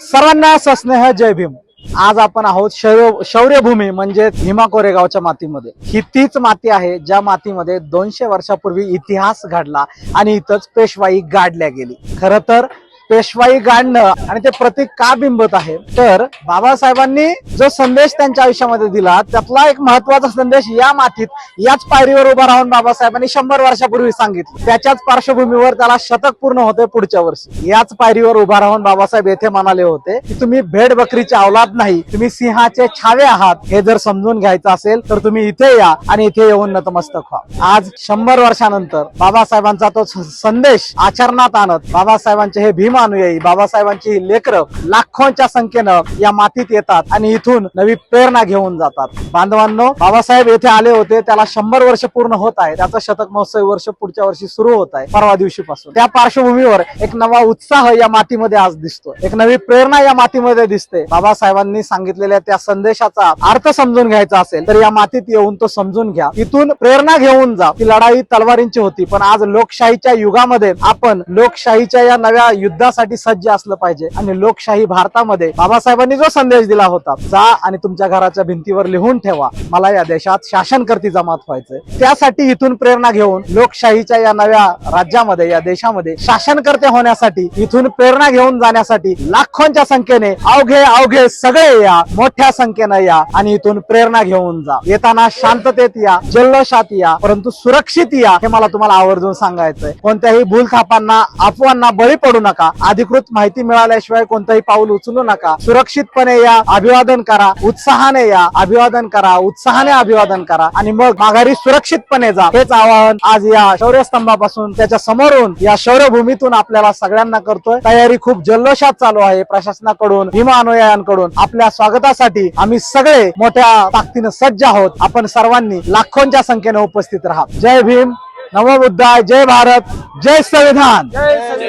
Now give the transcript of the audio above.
सर्वांना सस्नेह जय भीम. आज आपण आहोत शौर्य शौर्यभूमी म्हणजे भीमा कोरेगावच्या मातीमध्ये. ही तीच माती आहे ज्या मातीमध्ये दोनशे वर्षापूर्वी इतिहास घडला आणि इथंच पेशवाई गाडल्या गेली. खर तर पेशवाई गाडणं आणि ते प्रतीक का बिंबत आहे? तर बाबासाहेबांनी जो संदेश त्यांच्या आयुष्यामध्ये दिला त्यातला एक महत्त्वाचा संदेश या मातीत याच पायरीवर उभा राहून बाबासाहेबांनी शंभर वर्षापूर्वी सांगितलं. त्याच्याच पार्श्वभूमीवर त्याला शतक पूर्ण होते पुढच्या वर्षी. याच पायरीवर उभा राहून बाबासाहेब येथे म्हणाले होते की तुम्ही भेड बकरीचे अवलाद नाही तुम्ही सिंहाचे छावे आहात. हे जर समजून घ्यायचं असेल तर तुम्ही इथे या आणि इथे येऊन नतमस्तक व्हा. आज शंभर वर्षानंतर बाबासाहेबांचा तो संदेश आचरणात आणत बाबासाहेबांचे हे भीम अनुयायी बाबासाहेबांची ही लेकरं लाखोंच्या संख्येनं या मातीत येतात आणि इथून नवी प्रेरणा घेऊन जातात. बांधवांनो बाबासाहेब येथे आले होते. त्याला शंभर वर्ष पूर्ण होत आहे. त्याचं शतक महोत्सवी वर्ष पुढच्या वर्षी सुरू होत आहे परवा दिवशीपासून. त्या पार्श्वभूमीवर एक नवा उत्साह या मातीमध्ये आज दिसतो एक नवी प्रेरणा या मातीमध्ये दिसते. बाबासाहेबांनी सांगितलेल्या त्या संदेशाचा अर्थ समजून घ्यायचा असेल तर या मातीत येऊन तो समजून घ्या. इथून प्रेरणा घेऊन जा. ती लढाई तलवारींची होती पण आज लोकशाहीच्या युगामध्ये आपण लोकशाहीच्या या नव्या युद्धा युद्धासाठी सज्ज असलं पाहिजे. आणि लोकशाही भारतामध्ये बाबासाहेबांनी जो संदेश दिला होता जा आणि तुमच्या घराच्या भिंतीवर लिहून ठेवा. मला या देशात शासनकर्ती जमात व्हायचंय. त्यासाठी इथून प्रेरणा घेऊन लोकशाहीच्या या नव्या राज्यामध्ये या देशामध्ये शासनकर्ते होण्यासाठी इथून प्रेरणा घेऊन जाण्यासाठी लाखोंच्या संख्येने अवघे अवघे सगळे या मोठ्या संख्येने या आणि इथून प्रेरणा घेऊन जा. येताना शांततेत या जल्लोषात या परंतु सुरक्षित या हे मला तुम्हाला आवर्जून सांगायचंय. कोणत्याही भूलथापांना अफवांना बळी पडू नका. अधिकृत माहिती मिळाल्याशिवाय कोणतंही पाऊल उचलू नका. सुरक्षितपणे या अभिवादन करा उत्साहाने या अभिवादन करा उत्साहाने अभिवादन करा. आणि मग माघारी सुरक्षितपणे जा. हेच आवाहन आज या शौर्यस्तंभापासून त्याच्या समोरून या शौर्यभूमीतून आपल्याला सगळ्यांना करतोय. तयारी खूप जल्लोषात चालू आहे प्रशासनाकडून भीमा अनुयायांकडून. आपल्या स्वागतासाठी आम्ही सगळे मोठ्या ताकदीनं सज्ज आहोत. आपण सर्वांनी लाखोंच्या संख्येने उपस्थित राहा जय भीम. नवबुद्धाय जय भारत. जय संविधान.